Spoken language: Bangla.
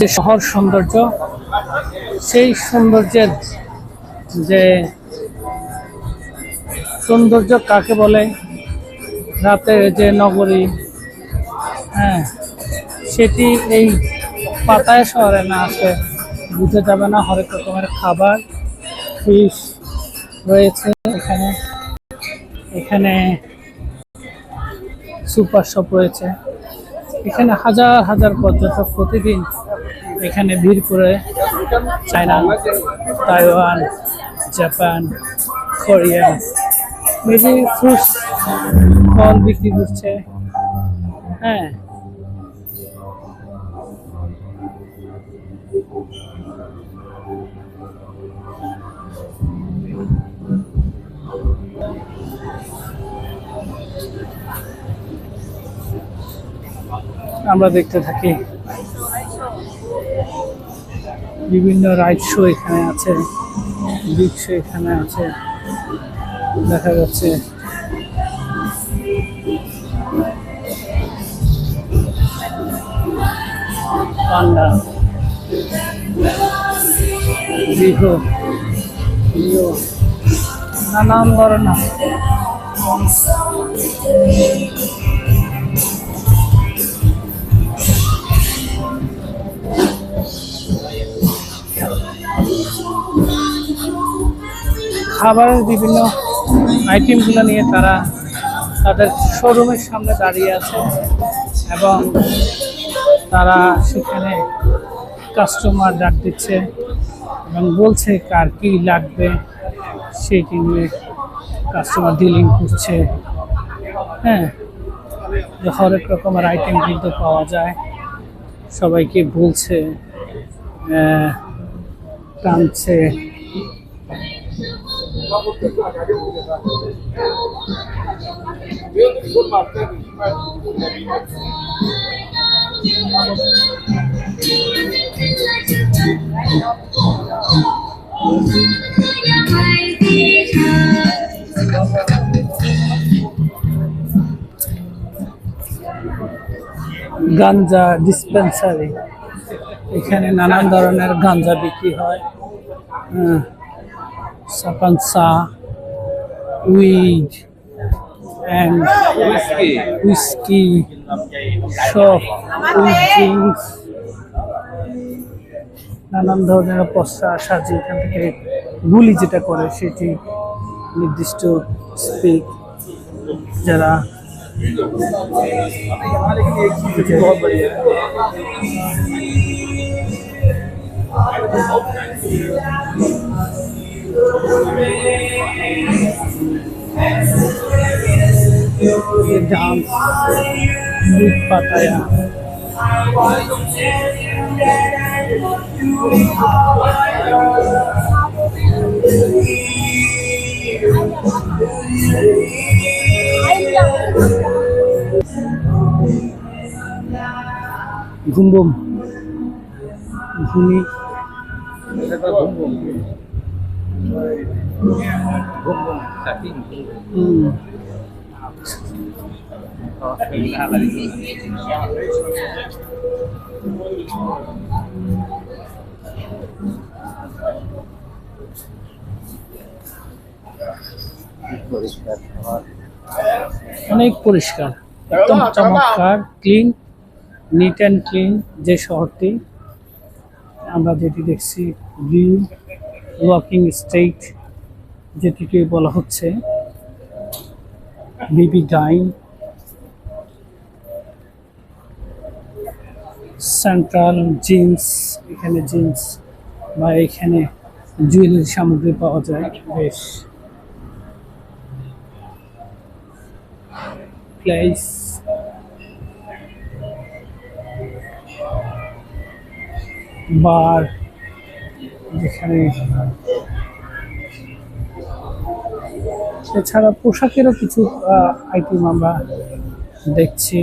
যে শহর সৌন্দর্য, সেই সৌন্দর্যের যে সৌন্দর্য কাকে বলে? রাতের যে নগরী হ্যাঁ সেটি এই পাতায় শহরে না আসে, বুঝে যাবে না হরেক রকমের খাবার ফিশ রয়েছে এখানে। এখানে সুপার শপ রয়েছে। এখানে হাজার হাজার পর্যটক প্রতিদিন এখানে ভিড় করে China, Taiwan, Japan, Korea maybe fruits ফল বিক্রি করছে। হ্যাঁ। আমরা দেখতে থাকি। বিভিন্ন রাইড শো এখানে আছে বিগ শো এখানে আছে দেখা যাচ্ছে। নানান ধরনের। খাবারের বিভিন্ন আইটেমগুলো নিয়ে তারা তাদের শোরুমের সামনে দাঁড়িয়ে আছে এবং তারা সেখানে কাস্টমার ডাক দিচ্ছে এবং বলছে কার কি লাগবে সেইটি নিয়ে কাস্টমার ডিলিং করছে। হ্যাঁ হরেক রকমের আইটেম কিন্তু পাওয়া যায়। সবাইকে বলছে টানছে। গাঞ্জা ডিসপেন্সারি এখানে নানান ধরনের গাঞ্জা বিক্রি হয়। হ্যাঁ, সাপানসা উইড অ্যান্ড হুইস্কি সব ড্রিঙ্কস নানান ধরনের পশা সাজিয়ে এখান থেকে গুলি যেটা করে সেটি নির্দিষ্ট স্পিক যারা ये dance with Pattaya. Gumbum. Bumi. Gumbum. অনেক পরিষ্কার একদম চমৎকার ক্লিন নিট অ্যান্ড ক্লিন যে শহরটি আমরা যেটি দেখছি ভিউ ওয়াকিং স্টেট যেটিকে বলা হচ্ছে বিবি ডাইন, সেন্ট্রাল জিন্স, এখানে জিন্স বা এখানে জুয়েলারি সামগ্রী পাওয়া যায়, বেশ। প্লেস। বার। যেখানে এছাড়া পোশাকেরও কিছু আইটেম আমরা দেখছি।